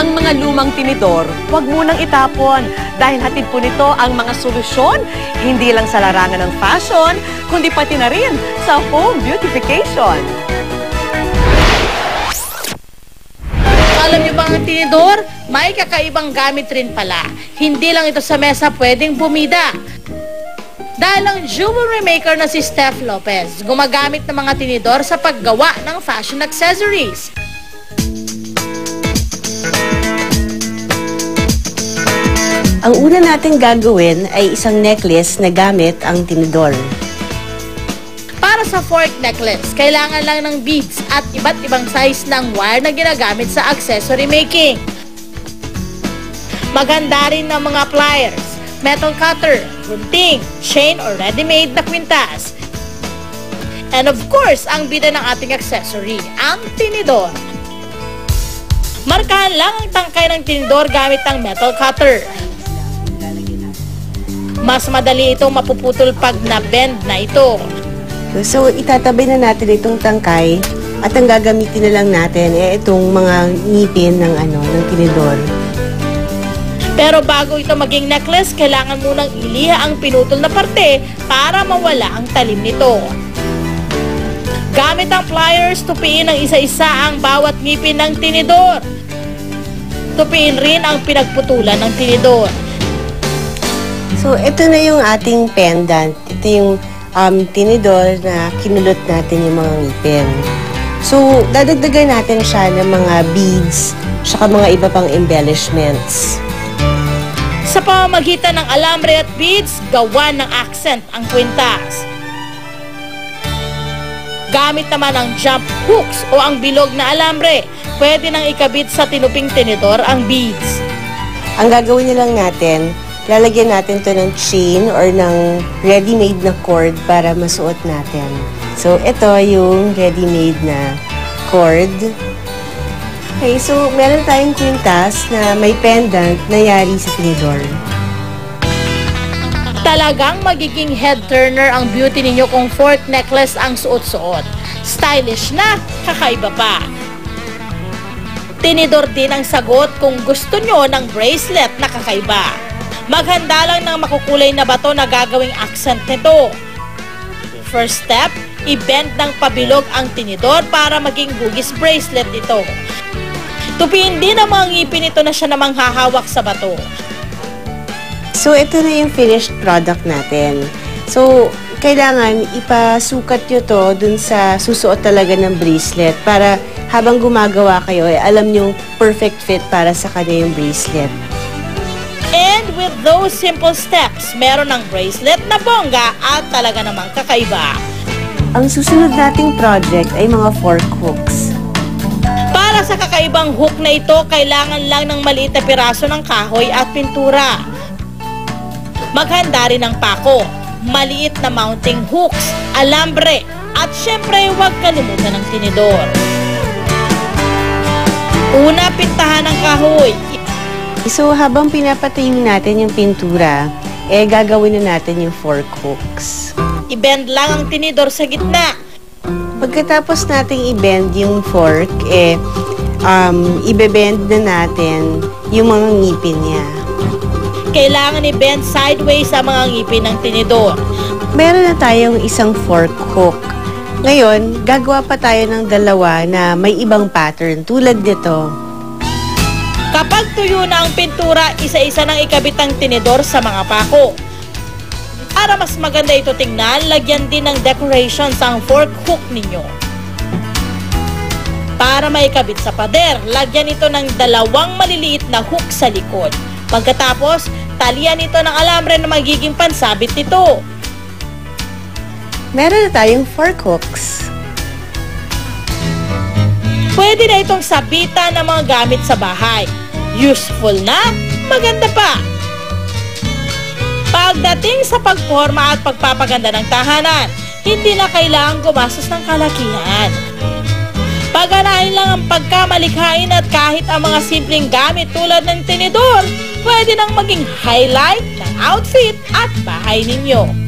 Ang mga lumang tinidor, huwag munang itapon dahil hatid po nito ang mga solusyon hindi lang sa larangan ng fashion, kundi pati na rin sa home beautification. Alam niyo ba ang tinidor? May kakaibang gamit rin pala. Hindi lang ito sa mesa pwedeng bumida. Dahil ang jewelry maker na si Steph Lopez, gumagamit ng mga tinidor sa paggawa ng fashion accessories. Ang una natin gagawin ay isang necklace na gamit ang tinidor. Para sa fork necklace, kailangan lang ng beads at iba't ibang size ng wire na ginagamit sa accessory making. Maganda rin ng mga pliers, metal cutter, gunting, chain or ready-made na kwintas. And of course, ang bida ng ating accessory, ang tinidor. Markahan lang ang tangkay ng tinidor gamit ang metal cutter. Mas madali itong mapuputol pag na-bend na ito. So, itatabi na natin itong tangkay at ang gagamitin na lang natin ay itong mga ngipin ng ano ng tinidor. Pero bago ito maging necklace, kailangan munang iliha ang pinutol na parte para mawala ang talim nito. Gamit ang pliers, tupiin ng isa-isa ang bawat ngipin ng tinidor. Tupiin rin ang pinagputulan ng tinidor. So, ito na yung ating pendant. Ito yung um, tinidor na kinulot natin yung mga ngipin. So, dadagdagan natin siya ng mga beads, saka mga iba pang embellishments. Sa pamamagitan ng alambre at beads, gawa ng accent ang kwintas. Gamit naman ang jump hooks o ang bilog na alambre, pwede nang ikabit sa tinuping tinidor ang beads. Ang gagawin na lang natin, lalagyan natin to ng chain or ng ready-made na cord para masuot natin. So, ito yung ready-made na cord. Okay, so meron tayong kwintas na may pendant na yari sa tinidor. Talagang magiging head turner ang beauty ninyo kung fork necklace ang suot-suot. Stylish na, kakaiba pa. Tinidor din ang sagot kung gusto nyo ng bracelet na kakaiba. Maghanda lang ng makukulay na bato na gagawing accent nito. First step, i-bend ng pabilog ang tinidor para maging hugis bracelet ito. Tupiin din ang mga ngipin nito na siya namang hahawak sa bato. So, ito na yung finished product natin. So, kailangan ipasukat nyo to dun sa susuot talaga ng bracelet para habang gumagawa kayo, eh, alam nyo perfect fit para sa kanya yung bracelet. With those simple steps, meron ng bracelet na bongga at talaga namang kakaiba. Ang susunod nating project ay mga fork hooks. Para sa kakaibang hook na ito, kailangan lang ng maliit na piraso ng kahoy at pintura. Maghanda rin ng pako, maliit na mounting hooks, alambre, at syempre huwag kalimutan ng tinidor. Una, pintahan ng kahoy. So, habang pinapatayo natin yung pintura, eh gagawin na natin yung fork hooks. I-bend lang ang tinidor sa gitna. Pagkatapos nating i-bend yung fork, eh, um, ibe-bend na natin yung mga ngipin niya. Kailangan i-bend sideways sa mga ngipin ng tinidor. Meron na tayong isang fork hook. Ngayon, gagawa pa tayo ng dalawa na may ibang pattern tulad nito. Kapag tuyo na ang pintura, isa-isa nang ikabit ang tinidor sa mga pako. Para mas maganda ito tingnan, lagyan din ng decorations ang fork hook ninyo. Para maikabit sa pader, lagyan ito ng dalawang maliliit na hook sa likod. Pagkatapos, talian ito ng alambre na magiging pansabit nito. Meron na tayong fork hooks. Pwede na itong sabitan ng mga gamit sa bahay. Useful na, maganda pa. Pagdating sa pagporma at pagpapaganda ng tahanan, hindi na kailangang gumastos ng kalakihan. Paganahin lang ang pagkamalikhain at kahit ang mga simpleng gamit tulad ng tinidor, pwede nang maging highlight ng outfit at bahay ninyo.